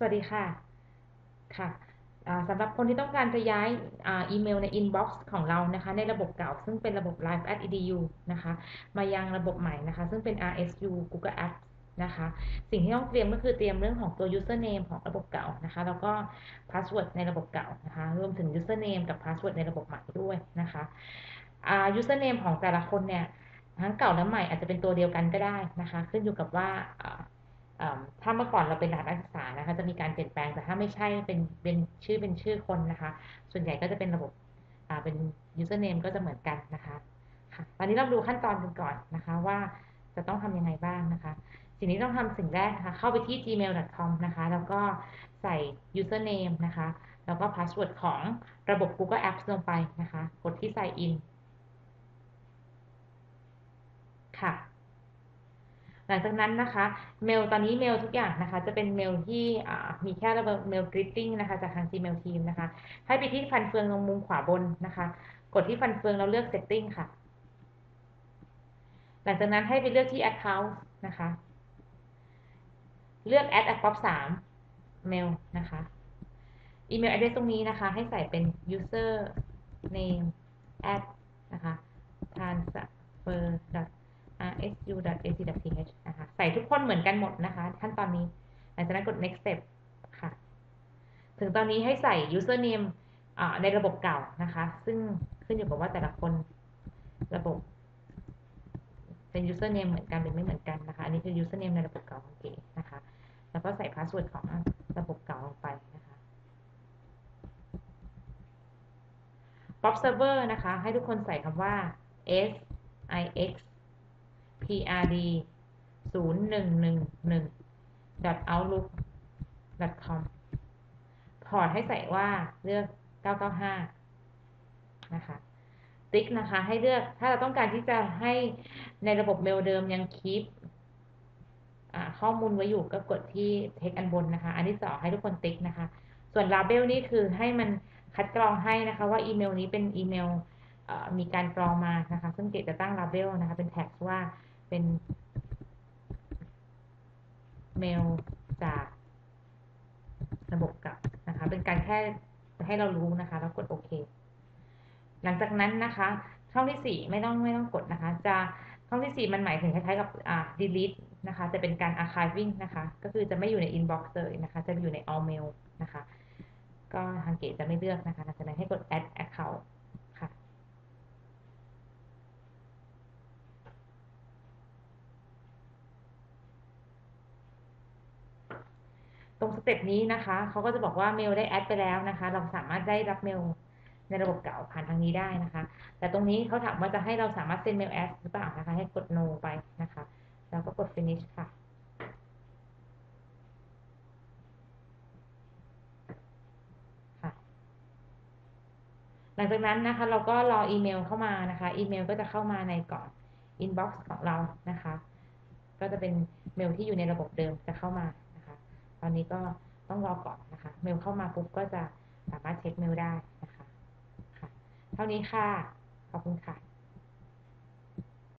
สวัสดีค่ะ ค่ะสำหรับคนที่ต้องการจะย้ายอีเมลใน inbox ของเรานะคะ ในระบบเก่า ซึ่งเป็นระบบ live at edu นะคะ มายังระบบใหม่นะคะ ซึ่งเป็น RSU Google Apps นะคะ สิ่งที่ต้องเตรียมก็คือเตรียมเรื่องของตัว username ของระบบเก่านะคะ แล้วก็ password ในระบบเก่านะคะ รวมถึง username กับ password ในระบบใหม่ด้วยนะคะ username ของแต่ละคนเนี่ยทั้งเก่าและใหม่อาจจะเป็นตัวเดียวกันก็ได้นะคะ ขึ้นอยู่กับว่า ถ้าเมื่อก่อนเราเป็นนักศึกษานะคะ จะมีการเปลี่ยนแปลงแต่ถ้าไม่ใช่เป็นเป็นชื่อเป็นชื่อคนนะคะ ส่วนใหญ่ก็จะเป็นระบบเป็น username ก็จะเหมือนกันนะคะค่ะตอนนี้เราดูขั้นตอนกันก่อนนะคะว่าจะต้องทำยังไงบ้างนะคะ สิ่งที่ต้องทำสิ่งแรกนะคะเข้าไปที่ gmail.com นะคะ แล้วก็ใส่ username นะคะ แล้วก็ password ของระบบ Google Apps ลงไปนะคะ กดที่ sign in ค่ะ หลังจากนั้นนะคะเมลตอนนี้เมลทุกอย่างนะคะจะเป็นเมลที่มีแค่ระเบบเมลกริตติ้งนะคะจากทาง Gmail Team นะคะ ให้ไปที่ฟันเฟืองตรงมุมขวาบนนะคะ กดที่ฟันเฟืองแล้วเลือก Setting ค่ะ หลังจากนั้นให้ไปเลือกที่ Account นะคะ เลือก Add Appop 3 Mail นะคะอีเมล address ตรงนี้นะคะ ให้ใส่เป็น user name at นะคะ transfer rsu.ac.th เหมือนกันหมดนะคะ ขั้นตอนนี้ หลังจากนั้นกด next step ค่ะ ถึงตอนนี้ให้ใส่ username ในระบบเก่านะคะ ซึ่งขึ้นอยู่กับว่าแต่ละคนระบบ เป็น username เหมือนกันหรือไม่เหมือนกันนะคะ อันนี้คือ username ในระบบเก่าของเก๋นะคะ แล้วก็ใส่ password ของระบบเก่าลงไปนะคะ pop server นะคะ ให้ทุกคนใส่คำว่า s i x prd 1 1 outlook com พอร์ตให้ใส่ว่าเลือก 995 นะคะ ติ๊กนะคะ ให้เลือกถ้าเราต้องการที่จะให้ในระบบเมลเดิมยังคีปข้อมูลไว้อยู่ก็กดที่เทคอันบนนะคะ อันที่สองให้ทุกคนติ๊กนะคะ ส่วนลาเบลนี่คือให้มันคัดกรองให้นะคะ ว่าอีเมลนี้เป็นอีเมลมีการกรองมานะคะ ซึ่งเกตจะตั้งลาเบลนะคะ เป็นแท็กว่าเป็น เมลจากระบบกลับนะคะ เป็นการแค่ให้เรารู้นะคะ แล้วกดโอเค หลังจากนั้นนะคะ ช่องที่สี่ไม่ต้องไม่ต้องกดนะคะ จะช่องที่สี่มันหมายถึงคล้ายๆกับอ่า delete นะคะ จะเป็นการ archiving นะคะ ก็คือจะไม่อยู่ใน inbox เลยนะคะ จะอยู่ใน all mail นะคะ ก็ทางเกตจะไม่เลือกนะคะหลังจากนั้นให้กด add account ตรงสเต็ปนี้นะคะเขาก็จะบอกว่าเมลได้แอดไปแล้วนะคะ เราสามารถได้รับเมลในระบบเก่าผ่านทางนี้ได้นะคะ แต่ตรงนี้เขาถามว่าจะให้เราสามารถเซ็นเมลแอดหรือเปล่านะคะ ให้กด no ไปนะคะ แล้วก็กด finish ค่ะหลังจากนั้นนะคะ เราก็รออีเมลเข้ามานะคะ อีเมลก็จะเข้ามาในก่อน inbox ของเรานะคะ ก็จะเป็นเมลที่อยู่ในระบบเดิมจะเข้ามา ตอนนี้ก็ต้องรอก่อนนะคะ เมลเข้ามาปุ๊บก็จะสามารถเช็คเมลได้นะคะค่ะ เท่านี้ค่ะ ขอบคุณค่ะ